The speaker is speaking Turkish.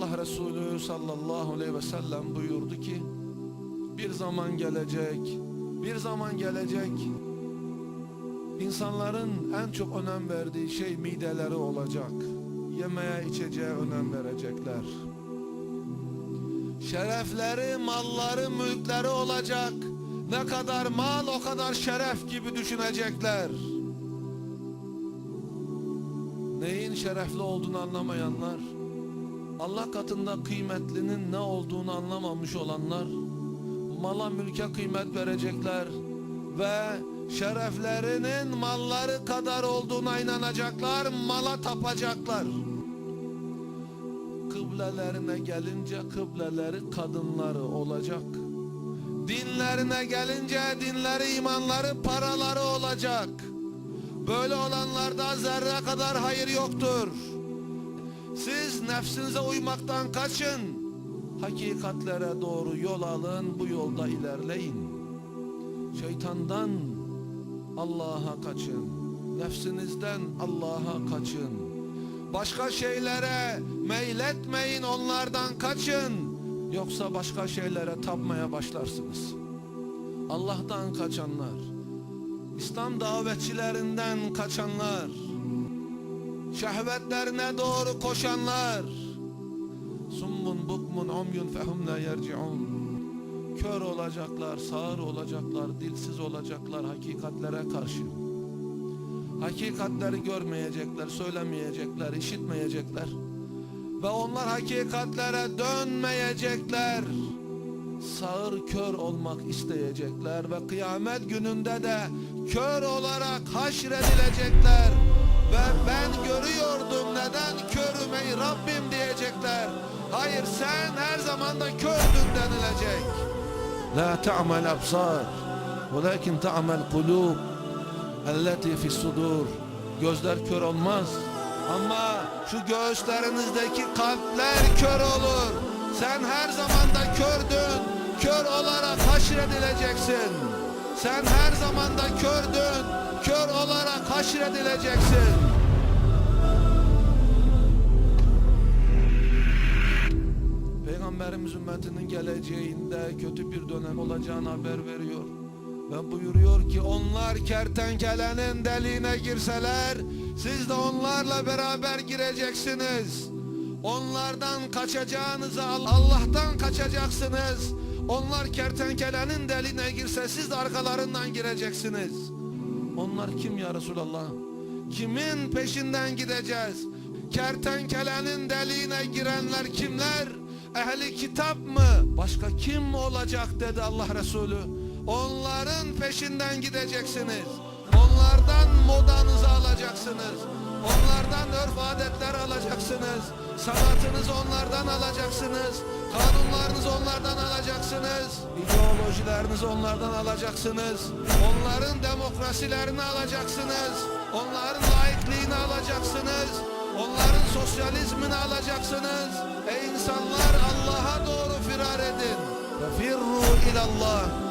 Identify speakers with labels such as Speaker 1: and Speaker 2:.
Speaker 1: Resulü sallallahu aleyhi ve sellem buyurdu ki bir zaman gelecek, bir zaman gelecek insanların en çok önem verdiği şey mideleri olacak. Yemeğe içeceğe önem verecekler. Şerefleri, malları, mülkleri olacak. Ne kadar mal o kadar şeref gibi düşünecekler. Neyin şerefli olduğunu anlamayanlar, Allah katında kıymetlinin ne olduğunu anlamamış olanlar, mala mülke kıymet verecekler ve şereflerinin malları kadar olduğuna inanacaklar, mala tapacaklar. Kıblelerine gelince kıbleleri kadınları olacak. Dinlerine gelince dinleri, imanları, paraları olacak. Böyle olanlarda zerre kadar hayır yoktur. Siz nefsinize uymaktan kaçın. Hakikatlere doğru yol alın, bu yolda ilerleyin. Şeytandan Allah'a kaçın. Nefsinizden Allah'a kaçın. Başka şeylere meyletmeyin, onlardan kaçın. Yoksa başka şeylere tapmaya başlarsınız. Allah'tan kaçanlar, İslam davetçilerinden kaçanlar, şehvetlerine doğru koşanlar, summun bukmun umyun fehum la yerciun. Kör olacaklar, sağır olacaklar, dilsiz olacaklar hakikatlere karşı. Hakikatleri görmeyecekler, söylemeyecekler, işitmeyecekler. Ve onlar hakikatlere dönmeyecekler. Sağır kör olmak isteyecekler ve kıyamet gününde de kör olarak haşredilecekler. Ve ben görüyordum neden körüm ey Rabbim diyecekler. Hayır sen her zaman da kördün denilecek. La ta'mel absar velakin ta'mel kulub elleti fis sudur. Gözler kör olmaz. Ama şu göğüslerinizdeki kalpler kör olur. Sen her zaman da kördün. Kör olarak haşredileceksin. Sen her zaman da kördün. Kör olarak haşredileceksin. Peygamberimiz ümmetinin geleceğinde kötü bir dönem olacağını haber veriyor. Ve buyuruyor ki onlar kertenkelenin deliğine girseler siz de onlarla beraber gireceksiniz. Onlardan kaçacağınızı Allah'tan kaçacaksınız. Onlar kertenkelenin deliğine girse siz de arkalarından gireceksiniz. Onlar kim ya Resulallah? Kimin peşinden gideceğiz? Kertenkelenin deliğine girenler kimler? Ehli kitap mı? Başka kim olacak dedi Allah Resulü. Onların peşinden gideceksiniz. Onlardan modanızı alacaksınız. Onlardan örf adetler alacaksınız. Sanatınızı onlardan alacaksınız. Kanunlarınızı onlardan alacaksınız. İdeolojilerinizi onlardan alacaksınız. Onların demokrasilerini alacaksınız. Onların laikliğini alacaksınız. Onların sosyalizmini alacaksınız. Ey insanlar Allah'a doğru firar edin. Firru ilallah.